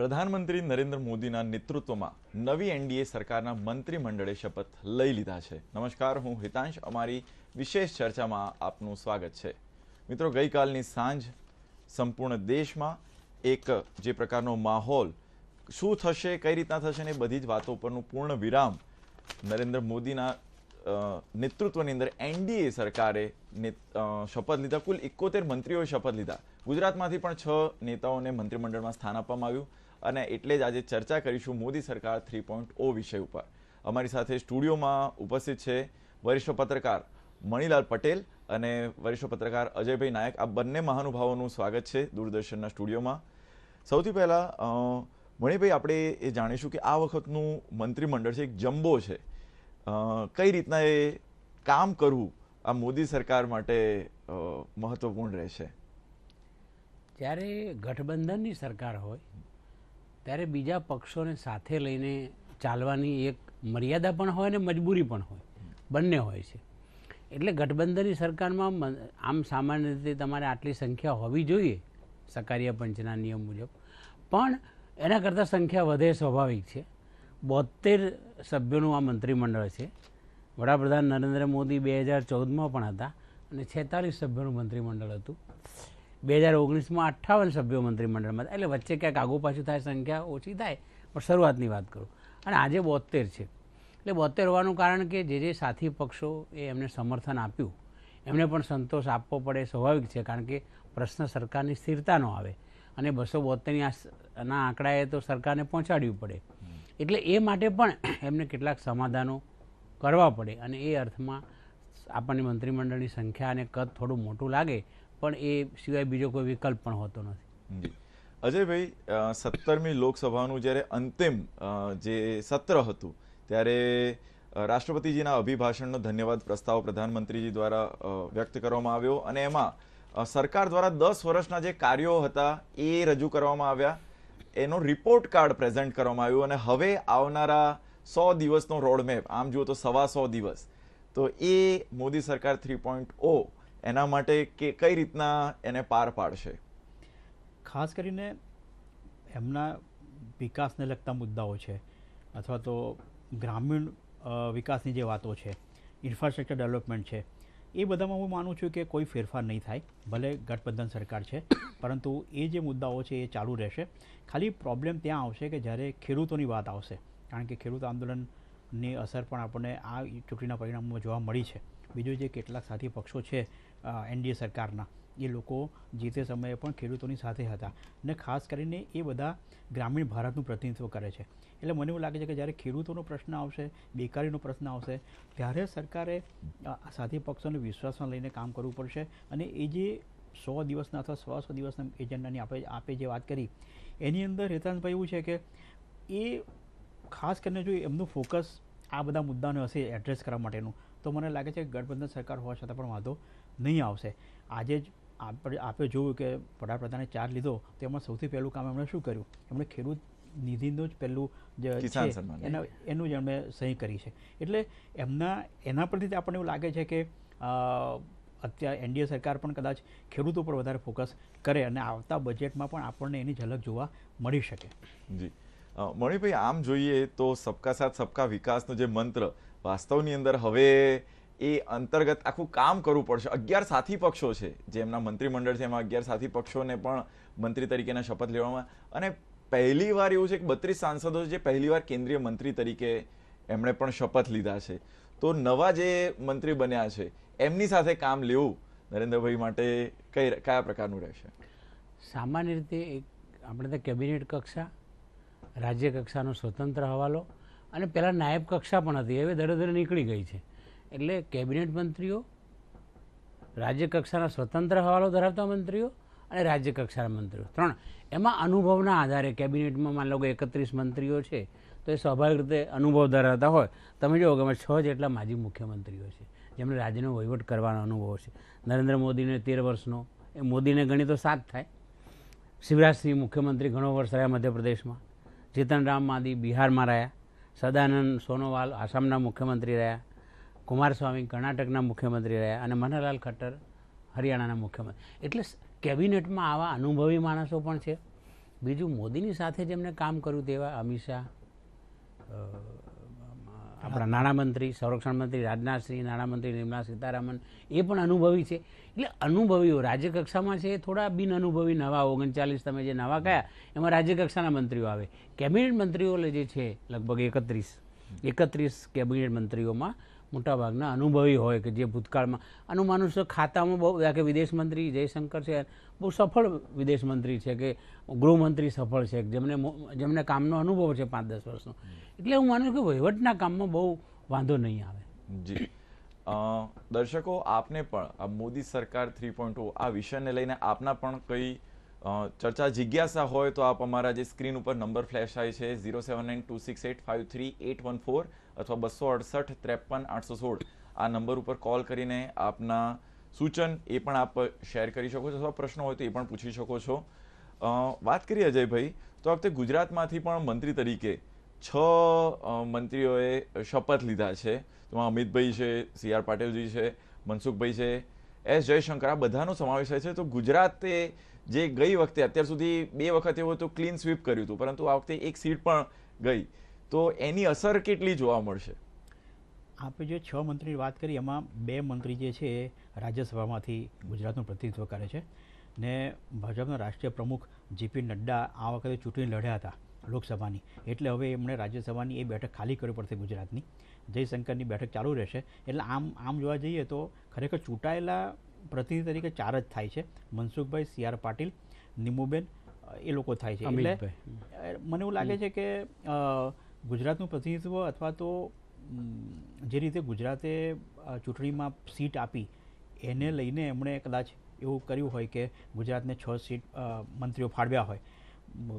પ્રધાનમંત્રી નરેન્દ્ર મોદીના નેતૃત્વમાં નવી એનડીએ સરકારના મંત્રીમંડળે શપથ લઈ લીધા છે. નમસ્કાર, હું હિતાંશ. અમારી વિશેષ ચર્ચામાં આપનું સ્વાગત છે. મિત્રો, ગઈકાલની સાંજ સંપૂર્ણ દેશમાં એક જે પ્રકારનો માહોલ, શું થશે, કઈ રીતના થશે ને બધી જ વાતો પરનું પૂર્ણ વિરામ નરેન્દ્ર મોદીના નેતૃત્વની અંદર એનડીએ સરકારે શપથ લીધા. કુલ એકોતેર મંત્રીઓએ શપથ લીધા. ગુજરાતમાંથી પણ છ નેતાઓને મંત્રીમંડળમાં સ્થાન આપવામાં આવ્યું. અને એટલે જ આજે ચર્ચા કરીશું મોદી સરકાર થ્રી પોઈન્ટ ઓ વિષય ઉપર. અમારી સાથે સ્ટુડિયોમાં ઉપસ્થિત છે વરિષ્ઠ પત્રકાર મણિલાલ પટેલ અને વરિષ્ઠ પત્રકાર અજયભાઈ નાયક. આ બંને મહાનુભાવોનું સ્વાગત છે દૂરદર્શનના સ્ટુડિયોમાં. સૌથી પહેલાં મણિભાઈ, આપણે એ જાણીશું કે આ વખતનું મંત્રીમંડળ છે, એક જમ્બો છે. કઈ રીતના એ કામ કરવું આ મોદી સરકાર માટે મહત્વપૂર્ણ રહેશે? જ્યારે ગઠબંધનની સરકાર હોય ત્યારે બીજા પક્ષોને સાથે લઈને ચાલવાની એક મર્યાદા પણ હોય અને મજબૂરી પણ હોય. બંને હોય છે. એટલે ગઠબંધનની સરકારમાં આમ સામાન્ય રીતે તમારે આટલી સંખ્યા હોવી જોઈએ, સકારિયા પંચના નિયમ મુજબ. પણ એના કરતાં સંખ્યા વધે સ્વાભાવિક છે. બોતેર સભ્યોનું આ મંત્રીમંડળ છે. વડાપ્રધાન નરેન્દ્ર મોદી બે હજાર ચૌદમાં પણ હતા અને છેતાલીસ સભ્યોનું મંત્રીમંડળ હતું. બે હજાર ઓગણીસમાં અઠ્ઠાવન સભ્યો મંત્રીમંડળમાં હતા. એટલે વચ્ચે ક્યાંક આગુ પાછું થાય, સંખ્યા ઓછી થાય, પણ શરૂઆતની વાત કરું. અને આજે બોતેર છે. એટલે બોતેર હોવાનું કારણ કે જે જે સાથી પક્ષો એ એમને સમર્થન આપ્યું, એમને પણ સંતોષ આપવો પડે સ્વાભાવિક છે, કારણ કે પ્રશ્ન સરકારની સ્થિરતાનો આવે. અને બસો બોતેરની ના આંકડાએ તો સરકારને પહોંચાડવું પડે. એટલે એ માટે પણ એમને કેટલાક સમાધાનો કરવા પડે. અને એ અર્થમાં આપણને મંત્રીમંડળની સંખ્યા અને કદ થોડું મોટું લાગે પણ એ સિવાય બીજો કોઈ વિકલ્પ પણ હોતો નથી. અજયભાઈ સત્તરમી લોકસભાનું જ્યારે અંતિમ જે સત્ર હતું, ત્યારે રાષ્ટ્રપતિજીના અભિભાષણનો ધન્યવાદ પ્રસ્તાવ પ્રધાનમંત્રીજી દ્વારા વ્યક્ત કરવામાં આવ્યો અને એમાં સરકાર દ્વારા દસ વર્ષના જે કાર્યો હતા એ રજૂ કરવામાં આવ્યા. એનો રિપોર્ટ કાર્ડ પ્રેઝન્ટ કરવામાં આવ્યું અને હવે આવનારા સો દિવસનો રોડમેપ આમ જુઓ તો સવા સો દિવસ. તો એ મોદી સરકાર થ્રી પોઈન્ટ ઓ એના માટે કે કઈ રીતના એને પાર પાડશે? ખાસ કરીને એમના વિકાસને લગતા મુદ્દાઓ છે, અથવા તો ગ્રામીણ વિકાસની જે વાતો છે ઇન્ફ્રાસ્ટ્રક્ચર ડેવલપમેન્ટ છે, એ બધામાં હું માનું છું કે કોઈ ફેરફાર નહીં થાય, ભલે ગઠબંધન સરકાર છે, પરંતુ એ જે મુદ્દાઓ છે એ ચાલુ રહેશે. ખાલી પ્રોબ્લેમ ત્યાં આવશે કે જ્યારે ખેડૂતોની વાત આવશે, કારણ કે ખેડૂત આંદોલનની અસર પણ આપણને આ ચૂંટણીના પરિણામમાં જોવા મળી છે. બીજું જે કેટલાક સાથી પક્ષો છે એનડીએ સરકારના. એ લોકો જે તે સમયે પણ ખેડૂતોની સાથે હતા અને ખાસ કરીને એ બધા ગ્રામીણ ભારતનું પ્રતિનિધિત્વ કરે છે. એટલે મને એવું લાગે છે કે જ્યારે ખેડૂતોનો પ્રશ્ન આવશે, બેકારીનો પ્રશ્ન આવશે, ત્યારે સરકારે સાથી પક્ષોને વિશ્વાસમાં લઈને કામ કરવું પડશે અને એ જે સો દિવસના અથવા સો સો દિવસના એજન્ડાની આપણે આપે જે વાત કરી, એની અંદર હેતાંશભાઈ એવું છે કે એ ખાસ કરીને જો એમનું ફોકસ આ બધા મુદ્દાને હશે એડ્રેસ કરવા માટેનું, તો મને લાગે છે કે ગઠબંધન સરકાર હોવા છતાં પણ વાંધો નહીં આવશે. આજે જ આપણે આપણે જોયું કે વડાપ્રધાને ચાર્જ લીધો તો એમાં સૌથી પહેલું કામ એમણે શું કર્યું? એમણે ખેડૂત નિધિનું જ પહેલું જે છે એના એનું જ એમણે સહી કરી છે. એટલે એમના એના પરથી આપણને એવું લાગે છે કે અત્યારે એનડીએ સરકાર પણ કદાચ ખેડૂતો પર વધારે ફોકસ કરે અને આવતા બજેટમાં પણ આપણને એની ઝલક જોવા મળી શકે. જી. મણિભાઈ આમ જોઈએ તો સબકા સાથ સબકા વિકાસનો જે મંત્ર વાસ્તવની અંદર હવે એ અંતર્ગત આખું કામ કરવું પડશે. અગિયાર સાથી પક્ષો છે, જે એમના મંત્રીમંડળ છે, એમાં અગિયાર સાથી પક્ષોને પણ મંત્રી તરીકેના શપથ લેવામાં અને પહેલી વાર એવું છે કે બત્રીસ સાંસદો જે પહેલી વાર કેન્દ્રીય મંત્રી તરીકે એમણે પણ શપથ લીધા છે. તો નવા જે મંત્રી બન્યા છે, એમની સાથે કામ લેવું નરેન્દ્રભાઈ માટે કઈ કયા પ્રકારનું રહેશે? સામાન્ય રીતે એક, આપણે તો કેબિનેટ કક્ષા, રાજ્ય કક્ષાનો સ્વતંત્ર હવાલો અને પહેલાં નાયબ કક્ષા પણ હતી. હવે ધરે ધરે નીકળી ગઈ છે. એટલે કેબિનેટ મંત્રીઓ, રાજ્ય કક્ષાના સ્વતંત્ર હવાલો ધરાવતા મંત્રીઓ અને રાજ્ય કક્ષાના મંત્રીઓ. ત્રણ, એમાં અનુભવના આધારે કેબિનેટમાં માન લો કે એકત્રીસ મંત્રીઓ છે, તો એ સ્વાભાવિક રીતે અનુભવ ધરાવતા હોય. તમે જુઓ કે અમે છ જેટલા માજી મુખ્યમંત્રીઓ છે, જેમને રાજ્યનો વહીવટ કરવાનો અનુભવ છે. નરેન્દ્ર મોદીને તેર વર્ષનો, એ મોદીને ગણી તો સાત થાય. શિવરાજસિંહ મુખ્યમંત્રી ઘણો વર્ષ રહ્યા મધ્યપ્રદેશમાં. જીતનરામ માદી બિહારમાં રહ્યા. સદાનંદ સોનોવાલ આસામના મુખ્યમંત્રી રહ્યા. કુમારસ્વામી કર્ણાટકના મુખ્યમંત્રી રહ્યા અને મનહરલાલ ખટ્ટર હરિયાણાના મુખ્યમંત્રી. એટલે કેબિનેટમાં આવા અનુભવી માણસો પણ છે. બીજું મોદીની સાથે જેમને કામ કર્યું તેવા અમિત શાહ આપણા નાણામંત્રી, સંરક્ષણ મંત્રી રાજનાથસિંહ નાણામંત્રી નિર્મલા સીતારામન, એ પણ અનુભવી છે. એટલે અનુભવીઓ, રાજ્યકક્ષામાં છે એ થોડા બિન અનુભવી નવા, ઓગણચાલીસ તમે જે નવા કયા, એમાં રાજ્યકક્ષાના મંત્રીઓ આવે. કેબિનેટ મંત્રીઓ જે છે, લગભગ એકત્રીસ. એકત્રીસ કેબિનેટ મંત્રીઓમાં મોટાભાગના અનુભવી હોય કે જે ભૂતકાળમાં. આનું માનું છું ખાતામાં બહુ કે વિદેશ મંત્રી જયશંકર છે, બહુ સફળ વિદેશ મંત્રી છે કે ગૃહમંત્રી સફળ છે, જેમને જેમને કામનો અનુભવ છે પાંચ દસ વર્ષનો. એટલે હું માનું કે વહીવટના કામમાં બહુ વાંધો નહીં આવે. જી. દર્શકો, આપને પણ, આ મોદી સરકાર થ્રી પોઈન્ટ આ વિષયને લઈને આપના પણ કઈ ચર્ચા જિજ્ઞાસા હોય તો આપ અમારા જે સ્ક્રીન ઉપર નંબર ફ્લેશ થાય છે, zero seven nine two six eight five three eight one four અથવા બસો અડસઠ ત્રેપન આઠસો સોળ. આ નંબર ઉપર કોલ કરીને આપના સૂચન એ પણ આપ શેર કરી શકો છો, અથવા પ્રશ્નો હોય તો એ પણ પૂછી શકો છો. વાત કરીએ અજયભાઈ, તો વખતે ગુજરાતમાંથી પણ મંત્રી તરીકે છ મંત્રીઓએ શપથ લીધા છે. તેમાં અમિતભાઈ છે, સી આર પાટીલજી છે, મનસુખભાઈ છે, એસ જયશંકર, આ બધાનો સમાવેશ થાય છે. તો ગુજરાતે જે ગઈ વખતે, અત્યાર સુધી બે વખત એવું હતું ક્લીન સ્વીપ કર્યું હતું, પરંતુ આ વખતે એક સીટ પણ ગઈ. તો એની અસર કેટલી જોવા મળશે? આપણે જે છ મંત્રીની વાત કરી એમાં બે મંત્રી જે છે રાજ્યસભામાંથી ગુજરાતનું પ્રતિનિધિત્વ કરે છે. ને ભાજપના રાષ્ટ્રીય પ્રમુખ જેપી નડ્ડા આ વખતે ચૂંટણી લડ્યા હતા, લોકસભાની. એટલે હવે એમણે રાજ્યસભાની એ બેઠક ખાલી કરવી પડશે ગુજરાતની. જયશંકરની બેઠક ચાલુ રહેશે. એટલે આમ આમ જોવા જઈએ તો ખરેખર ચૂંટાયેલા પ્રતિનિધિ તરીકે ચાર જ થાય છે. મનસુખભાઈ સી આર પાટીલ નિમુબેન એ લોકો થાય છે. એટલે મને એવું લાગે છે કે ગુજરાતનું પ્રતિનિધિત્વ અથવા તો જે રીતે ગુજરાતે ચૂંટણીમાં સીટ આપી એને લઈને એમણે કદાચ એવું કર્યું હોય કે ગુજરાતને છ સીટ મંત્રીઓ ફાળવ્યા હોય.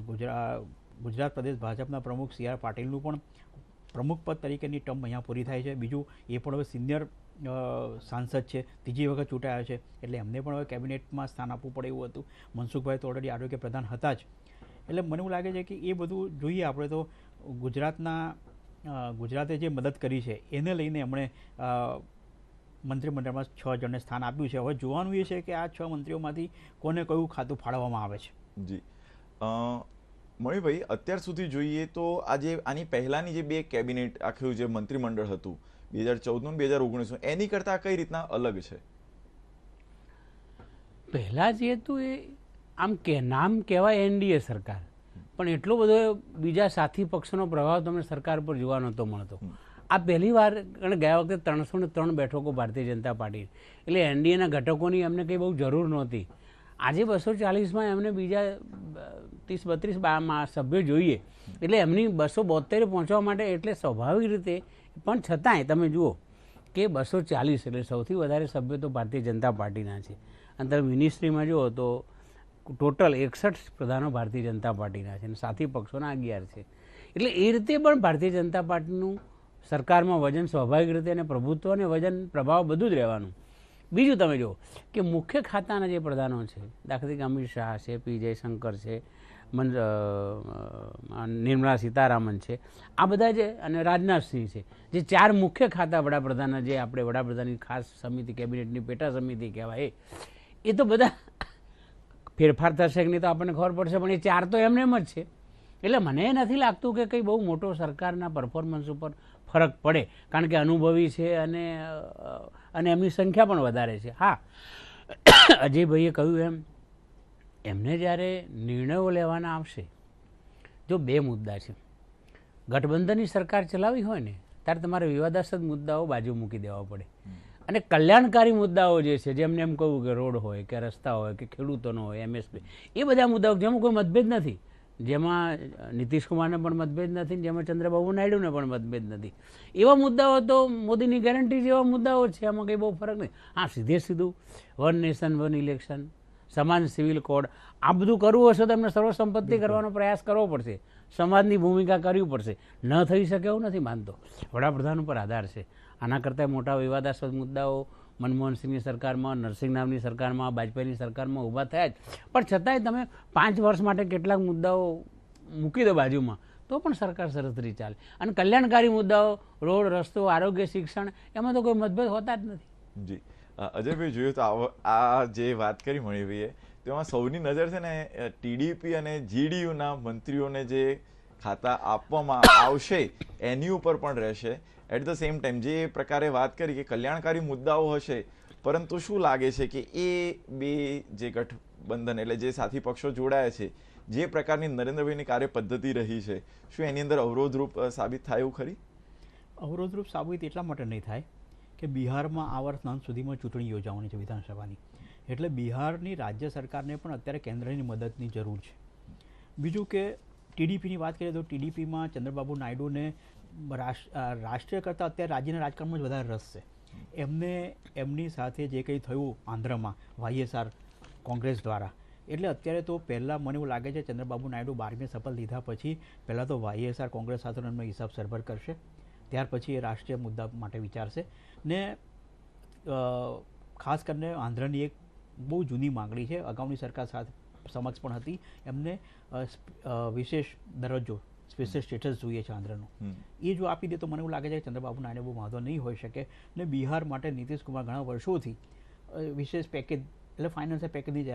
ગુજરાત ગુજરાત પ્રદેશ ભાજપના પ્રમુખ સી આર પાટીલનું પણ પ્રમુખ પદ તરીકેની ટર્મ અહીંયા પૂરી થાય છે. બીજું એ પણ હવે સિનિયર સાંસદ છે, ત્રીજી વખત ચૂંટાયા છે, એટલે એમને પણ હવે કેબિનેટમાં સ્થાન આપવું પડે એવું હતું. મનસુખભાઈ તો ઓલરેડી આરોગ્ય પ્રધાન હતા જ. એટલે મને એવું લાગે છે કે એ બધું જોઈએ આપણે તો ગુજરાતના ગુજરાતે જે મદદ કરી છે, એને લઈને એમણે મંત્રીમંડળમાં છ જણને સ્થાન આપ્યું છે. હવે જોવાનું એ છે કે આ છ મંત્રીઓમાંથી કોને કયું ખાતું ફાળવવામાં આવે છે. જી. મણિભાઈ અત્યાર સુધી જોઈએ તો આજે આની પહેલાંની જે બે કેબિનેટ, આખું જે મંત્રીમંડળ હતું બે હજાર ચૌદનું બે હજાર ઓગણીસનું એની કરતાં કઈ રીતના અલગ છે? પહેલાં જે હતું એ આમ કે નામ કહેવાય એનડીએ સરકાર. પણ એટલો બધો બીજા સાથી પક્ષનો પ્રભાવ તમને સરકાર પર જોવા નહોતો મળતો. આ પહેલી વાર અને ગયા વખતે ત્રણસો ને ત્રણ બેઠકો ભારતીય જનતા પાર્ટી. એટલે એનડીએના ઘટકોની એમને કંઈ બહુ જરૂર નહોતી. આજે બસો ચાલીસમાં એમને બીજા ત્રીસ બત્રીસ સભ્યો જોઈએ. એટલે એમની બસો બોતેરે પહોંચવા માટે એટલે સ્વાભાવિક રીતે પણ છતાંય તમે જુઓ કે બસો ચાલીસ એટલે સૌથી વધારે સભ્યો તો ભારતીય જનતા પાર્ટીના છે. અને તમે મિનિસ્ટ્રીમાં જુઓ તો ટોટલ એકસઠ પ્રધાનો ભારતીય જનતા પાર્ટીના છે અને સાથી પક્ષોના અગિયાર છે. એટલે એ રીતે પણ ભારતીય જનતા પાર્ટીનું સરકારમાં વજન સ્વાભાવિક રીતે અને પ્રભુત્વ અને વજન પ્રભાવ બધું જ રહેવાનું. બીજું તમે જુઓ કે મુખ્ય ખાતાના જે પ્રધાનો છે, દાખલા તરીકે અમિત શાહ છે, પી જયશંકર છે મન નિર્મલા સીતારામન છે. આ બધા જે, અને રાજનાથસિંહ છે, જે ચાર મુખ્ય ખાતા વડાપ્રધાનના જે આપણે વડાપ્રધાનની ખાસ સમિતિ, કેબિનેટની પેટા સમિતિ કહેવાય, એ તો બધા ફેરફાર થશે કે નહીં તો આપણને ખબર પડશે, પણ એ ચાર તો એમને એમ જ છે. એટલે મને નથી લાગતું કે કંઈ બહુ મોટો સરકારના પરફોર્મન્સ ઉપર ફરક પડે, કારણ કે અનુભવી છે અને અને એમની સંખ્યા પણ વધારે છે. હા, અજયભાઈએ કહ્યું એમ એમને જ્યારે નિર્ણયો લેવાના આવશે જો બે મુદ્દા છે ગઠબંધનની સરકાર ચલાવી હોય ને ત્યારે તમારે વિવાદાસ્પદ મુદ્દાઓ બાજુ મૂકી દેવા પડે. અને કલ્યાણકારી મુદ્દાઓ જે છે જેમને એમ કહું કે રોડ હોય કે રસ્તા હોય કે ખેડૂતોનો હોય એમએસપી એ બધા મુદ્દાઓ જેમાં કોઈ મતભેદ નથી. જેમાં નીતિશ કુમારને પણ મતભેદ નથી જેમાં ચંદ્રબાબુ નાયડુને પણ મતભેદ નથી. એવા મુદ્દાઓ તો મોદીની ગેરંટી જેવા મુદ્દાઓ છે એમાં કંઈ બહુ ફરક નહીં. હા સીધે સીધું વન નેશન વન ઇલેક્શન સમાન સિવિલ કોડ આ બધું કરવું હશે તો એમને સર્વસંપત્તિ કરવાનો પ્રયાસ કરવો પડશે. સમાજની ભૂમિકા કરવી પડશે. ન થઈ શકે એવું નથી માનતો. વડાપ્રધાન ઉપર આધાર છે. આના કરતાં મોટા વિવાદાસ્પદ મુદ્દાઓ મનમોહનસિંહની સરકારમાં નરસિંહ નામની સરકારમાં વાજપેયીની સરકારમાં ઊભા થયા જ. પણ છતાંય તમે પાંચ વર્ષ માટે કેટલાક મુદ્દાઓ મૂકી દો બાજુમાં તો પણ સરકાર સરસ રીતે ચાલે. અને કલ્યાણકારી મુદ્દાઓ રોડ રસ્તો આરોગ્ય શિક્ષણ એમાં તો કોઈ મતભેદ હોતા જ નથી. જી. અજયભાઈ જોયું તો આ જે વાત કરી મણિભાઈએ તેમાં સૌની નજર છે ને ટીડીપી અને જીડીયુના મંત્રીઓને જે ખાતા આપવામાં આવશે, એની ઉપર પણ રહેશે. એટ ધ સેમ ટાઈમ જે પ્રકારે વાત કરી કે કલ્યાણકારી મુદ્દાઓ હશે, પરંતુ શું લાગે છે કે એ બે જે ગઠબંધન એટલે જે સાથી પક્ષો જોડાયા છે, જે પ્રકારની નરેન્દ્રભાઈની કાર્ય પદ્ધતિ રહી છે, શું એની અંદર અવરોધરૂપ સાબિત થાય એવું ખરી? અવરોધરૂપ સાબિત એટલા માટે નહીં થાય. કે બિહારમાં આ વર્ષ અંત સુધીમાં ચૂંટણી યોજાવાની છે વિધાનસભાની. એટલે બિહારની રાજ્ય સરકારને પણ અત્યારે કેન્દ્રની મદદની જરૂર છે. બીજું કે ટીડીપીની વાત કરીએ તો ટીડીપીમાં ચંદ્રબાબુ નાયડુને રાષ્ટ્રીય કરતાં અત્યારે રાજ્યના રાજકારણમાં જ વધારે રસ છે. એમને, એમની સાથે જે કંઈ થયું આંધ્રમાં, વાયએસઆર કોંગ્રેસ દ્વારા. એટલે અત્યારે તો પહેલાં મને એવું લાગે છે ચંદ્રબાબુ નાયડુ બારમી શપથ લીધા પછી પહેલાં તો વાયએસઆર કોંગ્રેસ સાથેનો એમનો હિસાબ સરભર કરશે. ત્યાર પછી એ રાષ્ટ્રીય મુદ્દા માટે વિચારશે. ને ખાસ કરીને આંધ્રની એક બહુ જૂની માંગણી છે. અગાઉની સરકાર સાથે સમક્ષ પણ હતી. એમને વિશેષ દરજ્જો સ્પેશિયલ સ્ટેટસ જોઈએ છે આંધ્રનું. એ જો આપી દે તો મને એવું લાગે છે કે ચંદ્રબાબુ નાયડુ બહુ વાંધો નહીં હોઈ શકે. ને બિહાર માટે નીતિશ કુમાર ઘણા વર્ષોથી વિશેષ પેકેજ એટલે ફાઇનાન્સ પેકેજની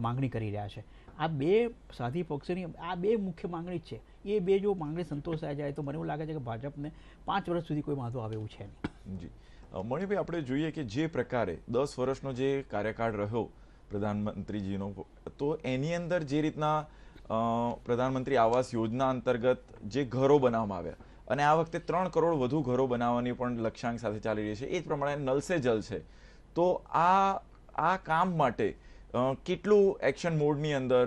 માંગણી કરી રહ્યા છે. આ બે સાથી પક્ષોની, આ બે મુખ્ય માંગણી છે. એ બે જો માંગણી સંતોષાઈ જાય તો મને એવું લાગે છે કે ભાજપને પાંચ વર્ષ સુધી કોઈ વાંધો આવે એવું છે નહીં. જી. મણિભાઈ, આપણે જોઈએ કે જે પ્રકારે દસ વર્ષનો જે કાર્યકાળ રહ્યો પ્રધાનમંત્રીજીનો, તો એની અંદર જે રીતના પ્રધાનમંત્રી આવાસ યોજના અંતર્ગત જે ઘરો બનાવવામાં આવ્યા અને આ વખતે ત્રણ કરોડ વધુ ઘરો બનાવવાની પણ લક્ષ્યાંક સાથે ચાલી રહી છે. એ જ પ્રમાણે નલસે જલ છે. તો આ આ કામ માટે કેટલું એક્શન મોડની અંદર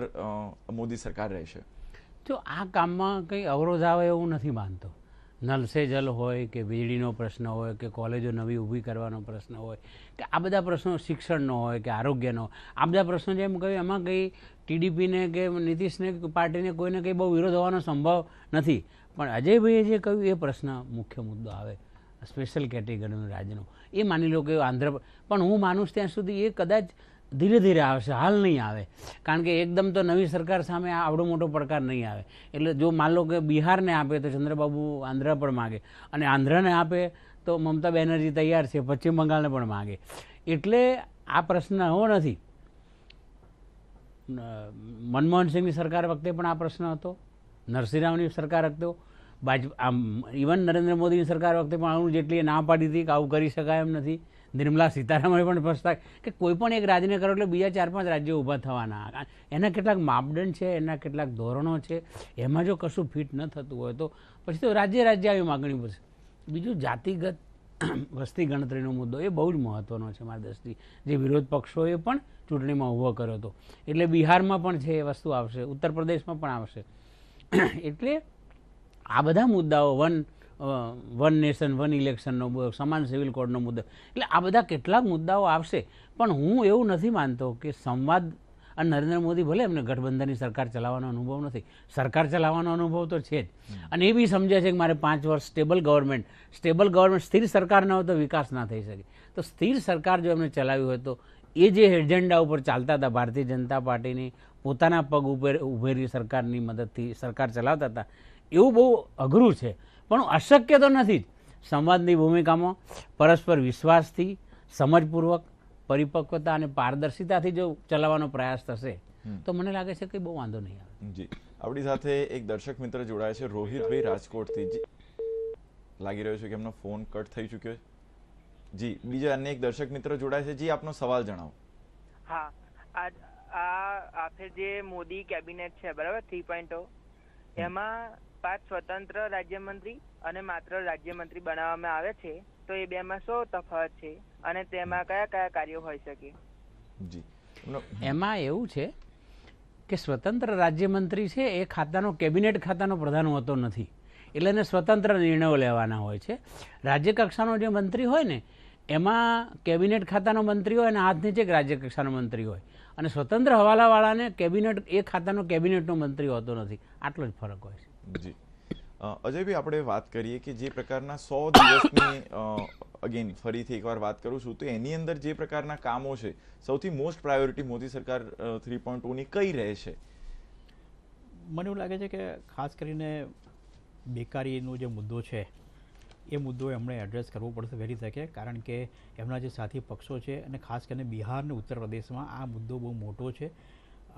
મોદી સરકાર રહેશે? જો આ કામમાં કંઈ અવરોધ આવે એવું નથી માનતો. નલ સે જલ હોય કે વીજળીનો પ્રશ્ન હોય કે કોલેજો નવી ઊભી કરવાનો પ્રશ્ન હોય કે આ બધા પ્રશ્નો શિક્ષણનો હોય કે આરોગ્યનો આ બધા પ્રશ્નો જેમ કહ્યું, એમાં કંઈ ટીડીપીને કે નીતિશને પાર્ટીને કોઈને કંઈ બહુ વિરોધ હોવાનો સંભવ નથી. પણ અજયભાઈએ જે કહ્યું, એ પ્રશ્ન મુખ્ય મુદ્દો આવે, સ્પેશિયલ કેટેગરીનું રાજ્યનું. એ માની લો કે આંધ્ર, પણ હું માનું ત્યાં સુધી એ કદાચ ધીરે ધીરે આવશે હાલ નહીં આવે. કારણ કે એકદમ તો નવી સરકાર સામે આવડો મોટો પડકાર નહીં આવે. એટલે જો માન લો કે બિહારને આપે તો ચંદ્રબાબુ આંધ્ર પણ માગે અને આંધ્રને આપે તો મમતા બેનર્જી તૈયાર છે, પશ્ચિમ બંગાળને પણ માગે. એટલે આ પ્રશ્ન એવો નથી. મનમોહન સિંહની સરકાર વખતે પણ આ પ્રશ્ન હતો, નરસિંહ રાવની સરકાર વખતે ભાજપ આમ ઇવન નરેન્દ્ર મોદીની સરકાર વખતે પણ આવું જેટલી ના પાડી હતી કે આવું કરી શકાય એમ નથી. નિર્મલા સીતારામને પણ પ્રસ્તાવ કે કોઈ પણ એક રાજ્યને કરો એટલે બીજા ચાર પાંચ રાજ્યો ઊભા થવાના. એના કેટલાક માપદંડ છે, એના કેટલાક ધોરણો છે, એમાં જો કશું ફિટ ન થતું હોય તો પછી તો રાજ્ય રાજ્ય આવી માગણી પડશે. બીજું જાતિગત વસ્તી ગણતરીનો મુદ્દો એ બહુ જ મહત્ત્વનો છે મારા દ્રષ્ટિ. જે વિરોધ પક્ષોએ પણ ચૂંટણીમાં ઊભો કર્યો હતો. એટલે બિહારમાં પણ છે એ વસ્તુ આવશે, ઉત્તર પ્રદેશમાં પણ આવશે. એટલે આ બધા મુદ્દાઓ વન વન નેશન વન ઇલેક્શનનો મુદ્દો સમાન સિવિલ કોડનો મુદ્દો. એટલે આ બધા કેટલાક મુદ્દાઓ આવશે. પણ હું એવું નથી માનતો કે સંવાદ અને નરેન્દ્ર મોદી ભલે એમને ગઠબંધનની સરકાર ચલાવવાનો અનુભવ નથી. સરકાર ચલાવવાનો અનુભવ તો છે જ. અને એ બી સમજે છે કે મારે પાંચ વર્ષ સ્ટેબલ ગવર્મેન્ટ સ્ટેબલ ગવર્મેન્ટ સ્થિર સરકાર ન હોય તો વિકાસ ના થઈ શકે. તો સ્થિર સરકાર જો એમને ચલાવી હોય તો એ જે એજન્ડા ઉપર ચાલતા હતા ભારતીય જનતા પાર્ટીની પોતાના પગ ઉપર ઉભેરી સરકારની મદદથી સરકાર ચલાવતા હતા એવું બહુ અઘરું છે. પણ અશક્ય તો નથી જ. સંવાદની ભૂમિકામાં પરસ્પર વિશ્વાસથી સમજપૂર્વક પરિપક્વતા અને પારદર્શિતાથી જો ચલાવવાનો પ્રયાસ થશે તો મને લાગે છે કે બહુ વાંધો નહીં આવે. જી. આપણી સાથે એક દર્શક મિત્ર જોડાય છે રોહિતભાઈ રાજકોટથી. જી. લાગી રહ્યો છે કે એમનો ફોન કટ થઈ ચૂક્યો છે. જી બીજા અન્ય એક દર્શક મિત્ર જોડાય છે. જી આપનો સવાલ જણાવો. હા. આ આ આખે જે મોદી કેબિનેટ છે બરાબર થ્રી પોઈન્ટ એમાં પાંચ સ્વતંત્ર રાજ્યમંત્રી અને માત્ર રાજ્યમંત્રી બનાવવામાં આવે છે તો એ બેમાં શું તફાવત છે અને તેમાં કયા કયા કાર્યો હોઈ શકે? જી. એમાં એવું છે કે સ્વતંત્ર રાજ્યમંત્રી છે એ ખાતાનો કેબિનેટ ખાતાનો પ્રધાન હોતો નથી. એટલે એને સ્વતંત્ર નિર્ણયો લેવાના હોય છે. રાજ્ય કક્ષાનો જે મંત્રી હોય ને એમાં કેબિનેટ ખાતાનો મંત્રી હોય અને હાથ નીચે એક રાજ્ય કક્ષાનો મંત્રી હોય. અને સ્વતંત્ર હવાલાવાળાને કેબિનેટ એ ખાતાનો કેબિનેટનો મંત્રી હોતો નથી. આટલો જ ફરક હોય છે. જી. અજયભાઈ, આપણે વાત કરીએ કે જે પ્રકારના સો દિવસની અગેન ફરીથી એકવાર વાત કરું છું, તો એની અંદર જે પ્રકારના કામો છે, સૌથી મોસ્ટ પ્રાયોરિટી મોદી સરકાર થ્રી પોઈન્ટ ટુની કઈ રહેશે મને એવું લાગે છે કે ખાસ કરીને બેકારીનો જે મુદ્દો છે, એ મુદ્દો એમણે એડ્રેસ કરવો પડશે વહેલી તકે કારણ કે એમના જે સાથી પક્ષો છે અને ખાસ કરીને બિહાર અને ઉત્તર પ્રદેશમાં આ મુદ્દો બહુ મોટો છે.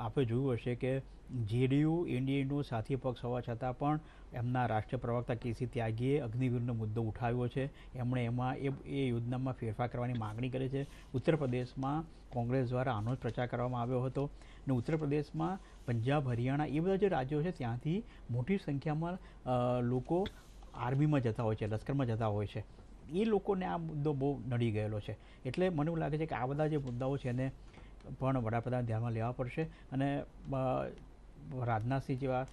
આપણે જોયું હશે કે જેડીયુ, એનડીએનો સાથી પક્ષ હોવા છતાં પણ એમના રાષ્ટ્રીય પ્રવક્તા કેસી ત્યાગીએ અગ્નિવીરનો મુદ્દો ઉઠાવ્યો છે. એમણે એમાં એ એ યોજનામાં ફેરફાર કરવાની માગણી કરી છે. ઉત્તર પ્રદેશમાં કોંગ્રેસ દ્વારા આનો જ પ્રચાર કરવામાં આવ્યો હતો અને ઉત્તર પ્રદેશમાં પંજાબ, હરિયાણા એ બધા જે રાજ્યો છે ત્યાંથી મોટી સંખ્યામાં લોકો આર્મીમાં જતા હોય છે, લશ્કરમાં જતા હોય છે. એ લોકોને આ મુદ્દો બહુ નડી ગયેલો છે. એટલે મને એવું લાગે છે કે આ બધા જે મુદ્દાઓ છે એને પણ વડાપ્રધાન ધ્યાનમાં લેવા પડશે અને રાજનાથસિંહ જેવા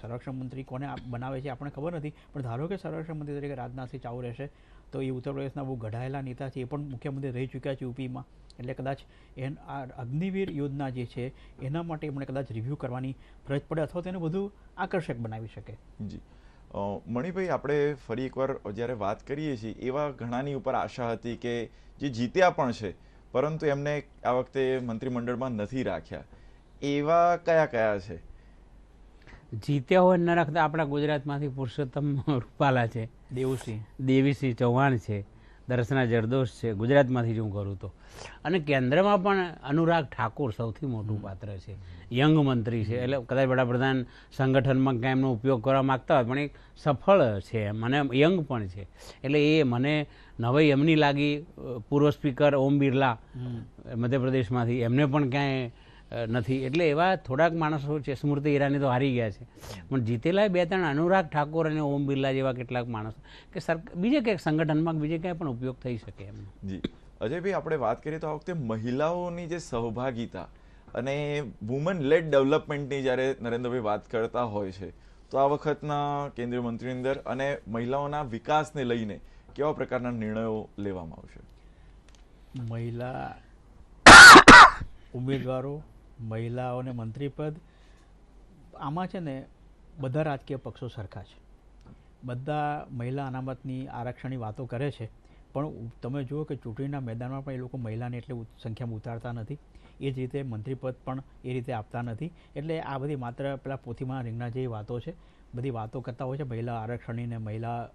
સંરક્ષણ મંત્રી કોને બનાવે છે આપણને ખબર નથી, પણ ધારો કે સંરક્ષણ મંત્રી તરીકે રાજનાથસિંહ ચાલુ રહેશે, તો એ ઉત્તર પ્રદેશના બહુ ઘડાયેલા નેતા છે, એ પણ મુખ્યમંત્રી રહી ચૂક્યા છે યુપીમાં. એટલે કદાચ એન, આ અગ્નિવીર યોજના જે છે, એના માટે એમણે કદાચ રિવ્યૂ કરવાની ફરજ પડે અથવા તેને વધુ આકર્ષક બનાવી શકે. જી. મણિભાઈ, આપણે ફરી એકવાર જ્યારે વાત કરીએ છીએ, એવા ઘણાની ઉપર આશા હતી કે જે જીત્યા પણ છે પરંતુ એમને આ વખતે મંત્રીમંડળમાં નથી રાખ્યા. એવા કયા કયા છે? જીત્યા હોય ન રાખતા આપણા ગુજરાતમાંથી પુરુષોત્તમ રૂપાલા છે. દેવુસિંહ. દેવીસિંહ ચૌહાણ છે. દર્શના જરદોશ છે. ગુજરાતમાંથી જ હું કરું તો. અને કેન્દ્રમાં પણ અનુરાગ ઠાકુર સૌથી મોટું પાત્ર છે. યંગ મંત્રી છે. એટલે કદાચ વડાપ્રધાન સંગઠનમાં કાંઈ એમનો ઉપયોગ કરવા માગતા હોય પણ એ સફળ છે. મને યંગ પણ છે. એટલે એ મને નવાઈ એમની લાગી પૂર્વ સ્પીકર ઓમ બિરલા મધ્યપ્રદેશમાંથી. એમને પણ ક્યાંય નથી. એટલે એવા થોડાક માણસો છે સ્મૃતિ ઈરાની તો હારી ગયા છે. પણ જીતેલા બે ત્રણ અનુરાગ ઠાકોર અને ઓમ બિરલા જેવા કેટલાક માણસો કે સર બીજે ક્યાંક સંગઠનમાં બીજે ક્યાંય પણ ઉપયોગ થઈ શકે એમ. જી. અજયભાઈ આપણે વાત કરીએ તો આ વખતે મહિલાઓની જે સહભાગિતા અને વુમન લેડ ડેવલપમેન્ટની જ્યારે નરેન્દ્રભાઈ વાત કરતા હોય છે તો આ વખતના કેન્દ્રીય મંત્રીની અંદર અને મહિલાઓના વિકાસને લઈને કેવા પ્રકારના નિર્ણયો લેવામાં આવશે? મહિલા ઉમેદવારો મહિલાઓને મંત્રીપદ, આમાં છે ને બધા રાજકીય પક્ષો સરખા છે. બધા મહિલા અનામતની આરક્ષણની વાતો કરે છે, પણ તમે જુઓ કે ચૂંટણીના મેદાનમાં પણ એ લોકો મહિલાને એટલે સંખ્યામાં ઉતારતા નથી. એ જ રીતે મંત્રીપદ પણ એ રીતે આપતા નથી. એટલે આ બધી માત્ર પેલા પોથીમાં રીંગણા જેવી વાતો છે. બધી વાતો કરતા હોય છે મહિલા આરક્ષણની ને મહિલા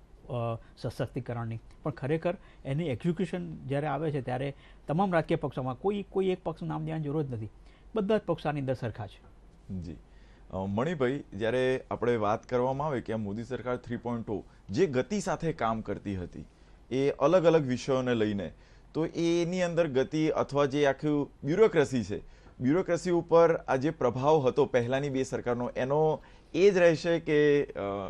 સશક્તિકરણની. પણ ખરેખર એની એક્ઝિક્યુશન જ્યારે આવે છે ત્યારે તમામ રાજકીય પક્ષોમાં કોઈ કોઈ એક પક્ષનું નામ દેવાની જરૂર જ નથી. બધા જ પક્ષોની અંદર સરખા છે. જી. મણિભાઈ, જ્યારે આપણે વાત કરવામાં આવે કે આ મોદી સરકાર થ્રી પોઈન્ટ જે ગતિ સાથે કામ કરતી હતી, એ અલગ અલગ વિષયોને લઈને, તો એની અંદર ગતિ અથવા જે આખું બ્યુરોક્રેસી છે, બ્યુરોક્રેસી ઉપર આ જે પ્રભાવ હતો પહેલાંની બે સરકારનો, એનો એ જ રહેશે કે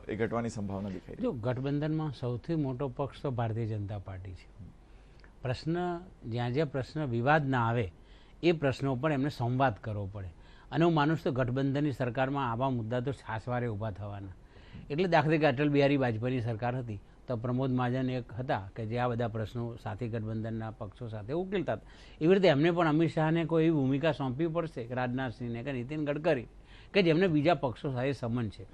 એ ઘટવાની સંભાવના દેખાય જો ગઠબંધનમાં સૌથી મોટો પક્ષ તો ભારતીય જનતા પાર્ટી છે. પ્રશ્ન જ્યાં જ્યાં પ્રશ્ન વિવાદ ના આવે એ પ્રશ્નો પર એમને સંવાદ કરવો પડે. અને હું માનું છું તો ગઠબંધનની સરકારમાં આવા મુદ્દા તો છાસવારે ઊભા થવાના. એટલે દાખલા તરીકે અટલ બિહારી વાજપેયીની સરકાર હતી તો પ્રમોદ મહાજન એક હતા કે જે આ બધા પ્રશ્નો સાથી ગઠબંધનના પક્ષો સાથે ઉકેલતા હતા. એવી રીતે એમને પણ અમિત શાહને કોઈ એવી ભૂમિકા સોંપવી પડશે કે રાજનાથસિંહને કે નીતિન ગડકરી? કે જેમને બીજા પક્ષો સાથે સંબંધ છે.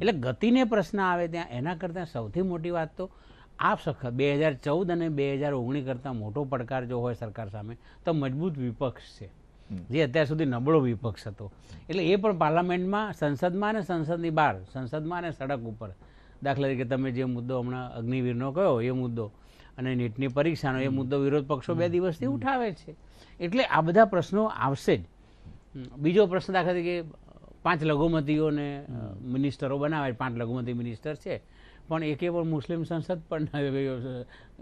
એટલે ગતિને પ્રશ્ન આવે ત્યાં એના કરતાં સૌથી મોટી વાત તો આ સખત બે હજાર ચૌદ અને બે હજાર ઓગણીસ કરતાં મોટો પડકાર જો હોય સરકાર સામે તો મજબૂત વિપક્ષ છે. જે અત્યાર સુધી નબળો વિપક્ષ હતો. એટલે એ પણ પાર્લામેન્ટમાં સંસદમાં અને સંસદની બહાર સંસદમાં અને સડક ઉપર. દાખલા તરીકે તમે જે મુદ્દો હમણાં અગ્નિવીરનો કયો એ મુદ્દો અને નીટની પરીક્ષાનો એ મુદ્દો વિરોધ પક્ષો બે દિવસથી ઉઠાવે છે. એટલે આ બધા પ્રશ્નો આવશે જ. બીજો પ્રશ્ન દાખલા તરીકે પાંચ લઘુમતીઓને મિનિસ્ટરો બનાવે પાંચ લઘુમતી મિનિસ્ટર છે. પણ એકે પણ મુસ્લિમ સંસદ પણ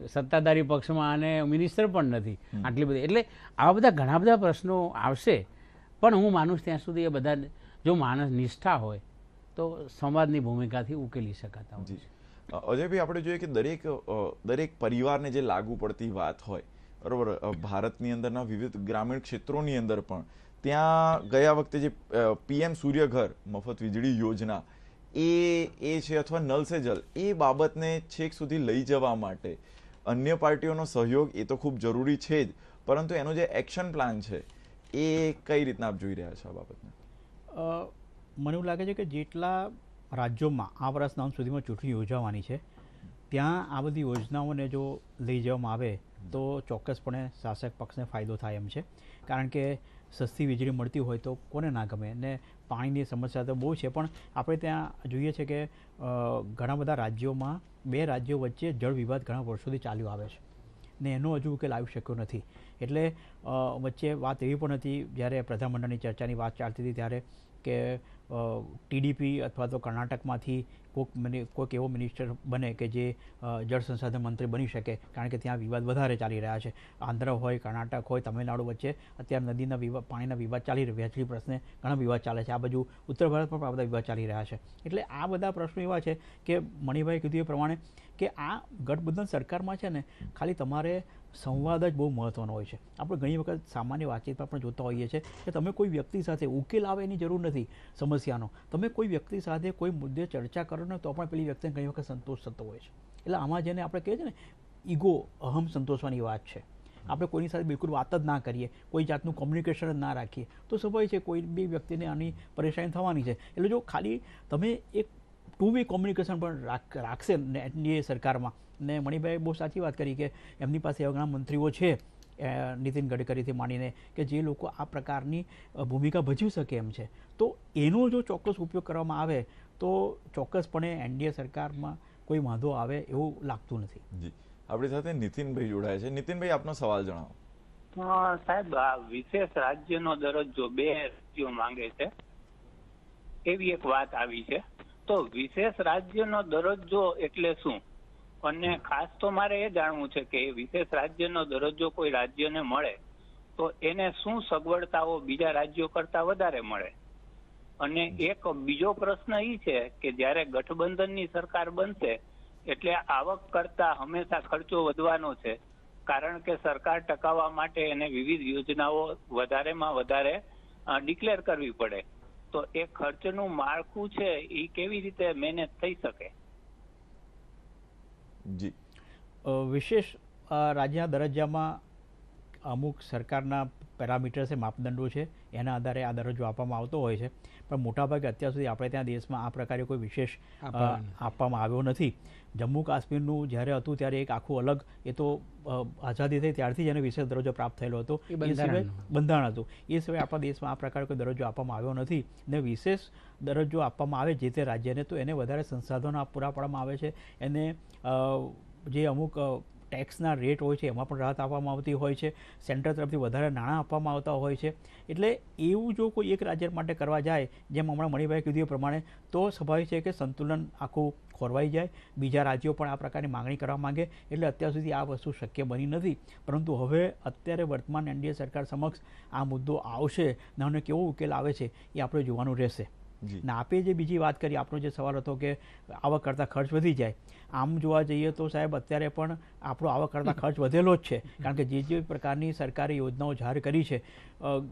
સત્તાધારી પક્ષમાં અને મિનિસ્ટર પણ નથી. આટલી બધી. એટલે આવા બધા ઘણા બધા પ્રશ્નો આવશે. પણ હું માનું ત્યાં સુધી એ બધા જો માણસ નિષ્ઠા હોય તો સંવાદની ભૂમિકાથી ઉકેલી શકાતા હોય. અજયભાઈ આપણે જોઈએ કે દરેક દરેક પરિવારને જે લાગુ પડતી વાત હોય બરોબર? ભારતની અંદરના વિવિધ ગ્રામીણ ક્ષેત્રોની અંદર પણ ત્યાં ગયા વખતે જે પીએમ સૂર્યઘર, મફત વીજળી યોજના, એ એ છે અથવા નલ સે જલ, એ બાબતને છેક સુધી લઈ જવા માટે અન્ય પાર્ટીઓનો સહયોગ એ તો ખૂબ જરૂરી છે જ. પરંતુ એનો જે એક્શન પ્લાન છે, એ કઈ રીતના આપ જોઈ રહ્યા છો આ બાબતને? મને એવું લાગે છે કે જેટલા રાજ્યોમાં આ વર્ષના સુધીમાં ચૂંટણી યોજાવાની છે, ત્યાં આ બધી યોજનાઓને જો લઈ જવામાં આવે તો ચોક્કસપણે શાસક પક્ષને ફાયદો થાય એમ છે. કારણ કે સસ્તી વીજળી મળતી હોય તો કોને ના ગમે? ને પાણીની સમસ્યા તો બહુ છે, પણ આપણે ત્યાં જોઈએ છે કે ઘણા બધા રાજ્યોમાં બે રાજ્યો વચ્ચે જળ વિવાદ ઘણા વર્ષોથી ચાલ્યો આવે છે. ને એનો હજુ ઉકેલ આવી શક્યો નથી. એટલે વચ્ચે વાત એવી પણ હતી, જ્યારે પ્રધાનમંડળની ચર્ચાની વાત ચાલતી હતી ત્યારે કે ટીડીપી અથવા તો કર્ણાટકમાંથી કોઈક મિનિ કોઈક એવો મિનિસ્ટર બને કે જે જળ સંસાધન મંત્રી બની શકે, કારણ કે ત્યાં વિવાદ વધારે ચાલી રહ્યા છે. આંધ્ર હોય, કર્ણાટક હોય, તમિલનાડુ વચ્ચે અત્યારે નદીના વિવાદ પાણીના વિવાદ ચાલી રહ્યા વીજળી પ્રશ્ને ઘણા વિવાદ ચાલે છે. આ બાજુ ઉત્તર ભારતમાં પણ આ બધા વિવાદ ચાલી રહ્યા છે. એટલે આ બધા પ્રશ્નો એવા છે કે મણિભાઈ કીધું એ પ્રમાણે કે આ ગઠબંધન સરકારમાં છે ને, ખાલી તમારે સંવાદ જ બહુ મહત્ત્વનો હોય છે. આપણે ઘણી વખત સામાન્ય વાતચીતમાં પણ જોતા હોઈએ છીએ કે તમે કોઈ વ્યક્તિ સાથે ઉકેલ આવે એની જરૂર નથી સમસ્યાનો. તમે કોઈ વ્યક્તિ સાથે કોઈ મુદ્દે ચર્ચા કરો ને તો પણ પેલી વ્યક્તિને ઘણી વખત સંતોષ થતો હોય છે. એટલે આમાં જેને આપણે કહીએ છીએ ને, ઈગો અહમ સંતોષવાની વાત છે. આપણે કોઈની સાથે બિલકુલ વાત જ ના કરીએ, કોઈ જાતનું કોમ્યુનિકેશન જ ના રાખીએ, તો સ્વાભાવિક છે કોઈ બી વ્યક્તિને આની પરેશાની થવાની છે. એટલે જો ખાલી તમે એક ટુ વે કોમ્યુનિકેશન પણ રાખ, રાખશે ને સરકારમાં ને મણિભાઈ બહુ સાચી વાત કરી કે એમની પાસે એવા ઘણા મંત્રીઓ છે નીતિન ગડકરીથી માંડીને કે જે લોકો આ પ્રકારની ભૂમિકા ભજવી શકે એમ છે. તો એનો જો ચોક્કસ ઉપયોગ કરવામાં આવે તો ચોક્કસપણે એનડીએ સરકારમાં કોઈ વાંધો આવે એવું લાગતું નથી. જી. આપણી સાથે નીતિનભાઈ જોડાય છે. નીતિનભાઈ આપનો સવાલ જણાવો. હા, સાહેબ આ વિશેષ રાજ્યનો દરજ્જો બે રાજ્યો માંગે છે એવી એક વાત આવી છે. તો વિશેષ રાજ્યનો દરજ્જો એટલે શું? અને ખાસ તો મારે એ જાણવું છે કે વિશેષ રાજ્યનો દરજ્જો કોઈ રાજ્યને મળે, તો એને શું સગવડતાઓ બીજા રાજ્યો કરતા વધારે મળે? અને એક બીજો પ્રશ્ન એ છે કે જ્યારે ગઠબંધનની સરકાર બનશે, એટલે આવક કરતા હંમેશા ખર્ચો વધવાનો છે, કારણ કે સરકાર ટકાવવા માટે એને વિવિધ યોજનાઓ વધારેમાં વધારે ડિક્લેર કરવી પડે. તો એ ખર્ચનું માળખું છે એ કેવી રીતે મેનેજ થઈ શકે? જી. વિશેષ રાજ્યના દરજ્જામાં અમુક સરકારના પેરામીટર્સ એ માપદંડો છે. એના આધારે આ દરજ્જો આપવામાં આવતો હોય છે. પણ મોટાભાગે અત્યાર સુધી આપણે ત્યાં દેશમાં આ પ્રકારે કોઈ વિશેષ આપવામાં આવ્યો નથી. જમ્મુ કાશ્મીરનું જ્યારે હતું ત્યારે એક આખું અલગ એ તો આઝાદી થઈ ત્યારથી જ એને વિશેષ દરજ્જો પ્રાપ્ત થયેલો હતો. એ. સિવાય બંધારણ હતું. એ સિવાય આપણા દેશમાં આ પ્રકારે કોઈ દરજ્જો આપવામાં આવ્યો નથી. ને વિશેષ દરજ્જો આપવામાં આવે જે તે રાજ્યને તો એને વધારે સંસાધનો પૂરા પાડવામાં આવે છે. એને જે અમુક ટેક્સના રેટ હોય છે, એમાં પણ રાહત આપવામાં આવતી હોય છે. સેન્ટર તરફથી વધારે નાણાં આપવામાં આવતા હોય છે. એટલે એવું જો કોઈ એક રાજ્ય માટે કરવા જાય, જેમ હમણાં મણિભાઈ કીધું એ પ્રમાણે, તો સ્વાભાવિક છે કે સંતુલન આખું ખોરવાઈ જાય. બીજા રાજ્યો પણ આ પ્રકારની માંગણી કરવા માંગે, એટલે અત્યાર સુધી આ વસ્તુ શક્ય બની નથી. પરંતુ હવે અત્યારે વર્તમાન એનડીએ સરકાર સમક્ષ આ મુદ્દો આવશે ને આનો કેવો ઉકેલ આવે છે એ આપણે જોવાનું રહેશે. જી. ને આપે જે બીજી વાત કરી, આપણો જે સવાલ હતો કે આવક કરતાં ખર્ચ વધી જાય. આમ જોવા જઈએ તો સાહેબ, અત્યારે પણ આપણો આવક કરતાં ખર્ચ વધેલો જ છે. કારણ કે જે જે પ્રકારની સરકારી યોજનાઓ જાહેર કરી છે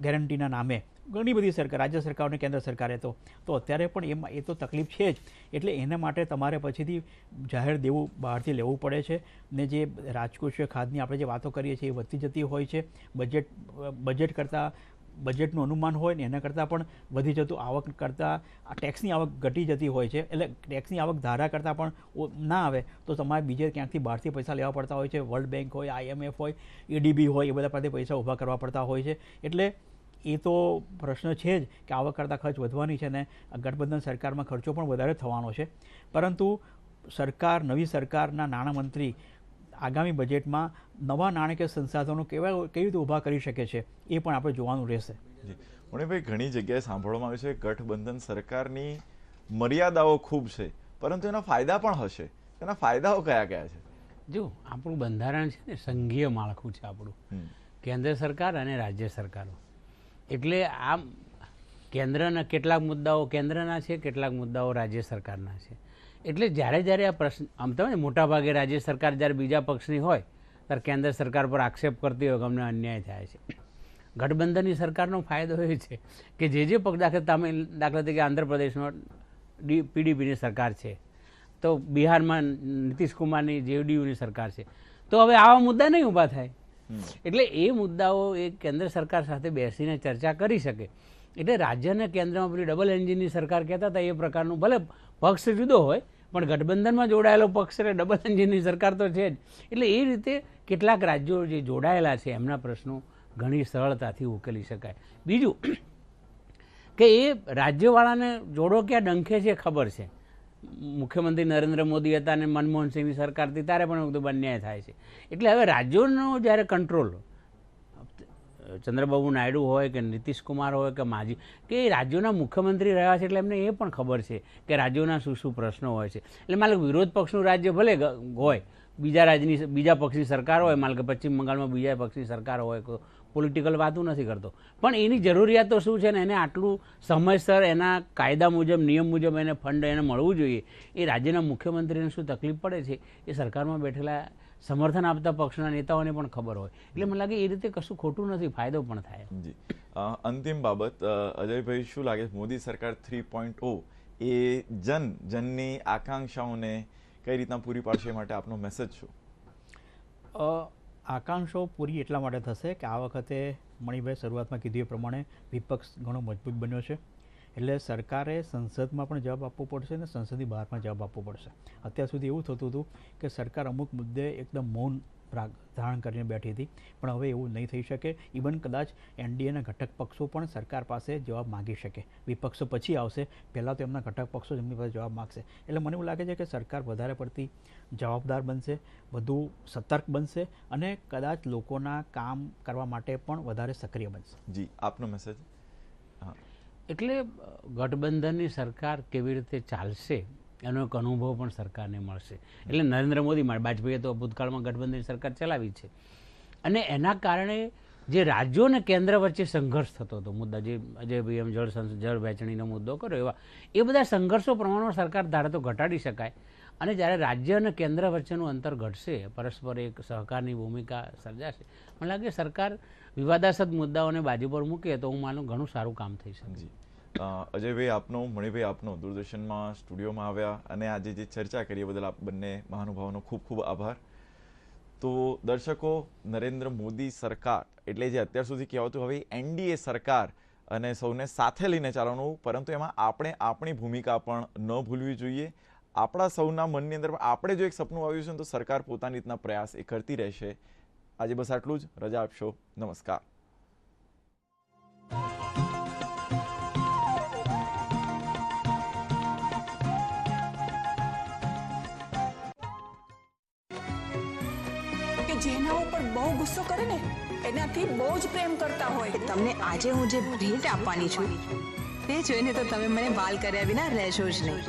ગેરંટીના નામે, ઘણી બધી સરકાર, રાજ્ય સરકાર અને કેન્દ્ર સરકારે તો. તો અત્યારે પણ એમાં, એ તો તકલીફ છે જ. એટલે એના માટે તમારે પછીથી જાહેર દેવું, બહારથી લેવું પડે છે. ને જે રાજકોષીય ખાદની આપણે જે વાતો કરીએ છીએ, એ વધતી જતી હોય છે. બજેટ બજેટ કરતાં બજેટનું અનુમાન હોય ને એના કરતાં પણ વધી જતું આવક કરતાં આ ટેક્સની આવક ઘટી જતી હોય છે. એટલે ટેક્સની આવક ધારા કરતાં પણ ના આવે તો તમારે બીજે ક્યાંકથી બહારથી પૈસા લેવા પડતા હોય છે. વર્લ્ડ બેંક હોય આઈએમએફ હોય એડીબી હોય, એ બધા પરથી પૈસા ઊભા કરવા પડતા હોય છે. એટલે એ તો પ્રશ્ન છે જ કે આવક કરતાં ખર્ચ વધવાની છે ને ગઠબંધન સરકારમાં ખર્ચો પણ વધારે થવાનો છે. પરંતુ સરકાર, નવી સરકારના નાણામંત્રી આગામી બજેટમાં નવા નાણાકીય સંસાધનો કેવા કેવી રીતે ઊભા કરી શકે છે એ પણ આપણે જોવાનું રહેશે. જી. મણિભાઈ ઘણી જગ્યાએ સાંભળવામાં આવ્યું છે ગઠબંધન સરકારની મર્યાદાઓ ખૂબ છે પરંતુ એના ફાયદા પણ હશે. એના ફાયદાઓ કયા કયા છે? જો આપણું બંધારણ છે ને સંઘીય માળખું છે આપણું. કેન્દ્ર સરકાર અને રાજ્ય સરકારો. એટલે આમ કેન્દ્રના કેટલાક મુદ્દાઓ કેન્દ્રના છે કેટલાક મુદ્દાઓ રાજ્ય સરકારના છે. એટલે જ્યારે જ્યારે આ પ્રશ્ન આમ તમે મોટાભાગે રાજ્ય સરકાર જ્યારે બીજા પક્ષની હોય ત્યારે કેન્દ્ર સરકાર પર આક્ષેપ કરતી હોય કે અમને અન્યાય થાય છે. ગઠબંધનની સરકારનો ફાયદો એ છે કે જે જે પક્ષ દાખલા તમિલ દાખલા તરીકે આંધ્રપ્રદેશમાં ડી પીડીપીની સરકાર છે. તો બિહારમાં નીતિશ કુમારની જેડીયુની સરકાર છે. તો હવે આવા મુદ્દા નહીં ઊભા થાય. એટલે એ મુદ્દાઓ એ કેન્દ્ર સરકાર સાથે બેસીને ચર્ચા કરી શકે. એટલે રાજ્ય અને કેન્દ્રમાં પેલી ડબલ એન્જિનની સરકાર કહેતા હતા એ પ્રકારનું ભલે પક્ષ જુદો હોય, પણ ગઠબંધનમાં જોડાયેલો પક્ષ એટલે ડબલ એન્જિનની સરકાર તો છે જ. એટલે એ રીતે કેટલાક રાજ્યો જે જોડાયેલા છે, એમના પ્રશ્નો ઘણી સરળતાથી ઉકેલી શકાય. બીજું, કે એ રાજ્યવાળાને જોડો ક્યાં ડંખે છે ખબર છે. મુખ્યમંત્રી નરેન્દ્ર મોદી હતા અને મનમોહન સિંહની સરકાર હતી, ત્યારે પણ બધું અન્યાય થાય છે. એટલે હવે રાજ્યોનો જ્યારે કંટ્રોલ ચંદ્રબાબુ નાયડુ હોય કે નીતિશ કુમાર હોય કે માજી, કે એ રાજ્યોના મુખ્યમંત્રી રહ્યા છે એટલે એમને એ પણ ખબર છે કે રાજ્યોના શું શું પ્રશ્નો હોય છે. એટલે મારે વિરોધ પક્ષનું રાજ્ય ભલે હોય, બીજા રાજ્યની બીજા પક્ષની સરકાર હોય માલ કે પશ્ચિમ બંગાળમાં બીજા પક્ષની સરકાર હોય પોલિટિકલ વાતું નથી કરતો. પણ એની જરૂરિયાતો શું છે ને એને આટલું સમયસર એના કાયદા મુજબ, નિયમ મુજબ એને ફંડ એને મળવું જોઈએ, એ રાજ્યના મુખ્યમંત્રીને શું તકલીફ પડે છે? એ સરકારમાં બેઠેલા સમર્થન આપતા પક્ષના નેતાઓને પણ ખબર હોય. એટલે મને લાગે એ રીતે કશું ખોટું નથી ફાયદો પણ થાય. જી. અંતિમ બાબત અજયભાઈ શું લાગે મોદી સરકાર થ્રી પોઈન્ટ ઓ એ જન જનની આકાંક્ષાઓને કઈ રીતના પૂરી પાડશે એ માટે આપનો મેસેજ શું? અ, આકાંક્ષાઓ પૂરી એટલા માટે થશે કે આ વખતે મણિભાઈ શરૂઆતમાં કીધું એ પ્રમાણે વિપક્ષ ઘણો મજબૂત બન્યો છે. એટલે સરકારે સંસદમાં પણ જવાબ આપવો પડશે અને સંસદની બહાર પણ જવાબ આપવો પડશે. અત્યાર સુધી એવું થતું હતું કે સરકાર અમુક મુદ્દે એકદમ મૌન ધારણ કરીને બેઠી હતી, પણ હવે એવું નહીં થઈ શકે. ઇવન કદાચ એનડીએના ઘટક પક્ષો પણ સરકાર પાસે જવાબ માગી શકે. વિપક્ષો પછી આવશે, પહેલાં તો એમના ઘટક પક્ષો એમની પાસે જવાબ માગશે. એટલે મને એવું લાગે છે કે સરકાર વધારે પડતી જવાબદાર બનશે, વધુ સતર્ક બનશે અને કદાચ લોકોના કામ કરવા માટે પણ વધારે સક્રિય બનશે. જી, આપનો મેસેજ એટલે ગઠબંધનની સરકાર કેવી રીતે ચાલશે, એનો એક અનુભવ પણ સરકારને મળશે. એટલે નરેન્દ્ર મોદી માટે વાજપેયીએ તો ભૂતકાળમાં ગઠબંધનની સરકાર ચલાવી છે. અને એના કારણે જે રાજ્યો અને કેન્દ્ર વચ્ચે સંઘર્ષ થતો હતો, મુદ્દા જે અજયભાઈ એમ જળ જળ વહેંચણીનો મુદ્દો કર્યો, એવા, એ બધા સંઘર્ષો પ્રમાણમાં સરકાર ધારે તો ઘટાડી શકાય. અને જ્યારે રાજ્ય અને કેન્દ્ર વચ્ચેનું અંતર ઘટશે, પરસ્પર એક સહકારની ભૂમિકા સર્જાશે. મને લાગે સરકાર વિવાદાસ્પદ મુદ્દાઓને બાજુ પર મૂકે તો હું માનું ઘણું સારું કામ થઈ શકે. અજયભાઈ આપનો, મણિભાઈ આપનો દૂરદર્શનમાં સ્ટુડિયોમાં આવ્યા અને આજે જે ચર્ચા કરી બદલ આપ બંને મહાનુભાવોનો ખૂબ ખૂબ આભાર. તો દર્શકો, નરેન્દ્ર મોદી સરકાર એટલે જે અત્યાર સુધી કહેવાતું હવે એનડીએ સરકાર અને સૌને સાથે લઈને ચાલવાનું, પરંતુ એમાં આપણે આપણી ભૂમિકા પણ ન ભૂલવી જોઈએ. આપણા સૌના મનની અંદર આપણે જો એક સપનું આવ્યું છે તો સરકાર પોતાની રીતના પ્રયાસ એ કરતી રહેશે. આજે બસ આટલું જ. રજા આપશો. નમસ્કાર. કે જેના ઉપર બહુ ગુસ્સો કરે ને એનાથી બહુ જ પ્રેમ કરતા હોય. તમને આજે હું જે ભેટ આપવાની છું તે જોઈને તો તમે મને વાલ કર્યા વિના રહેશો જ નહીં.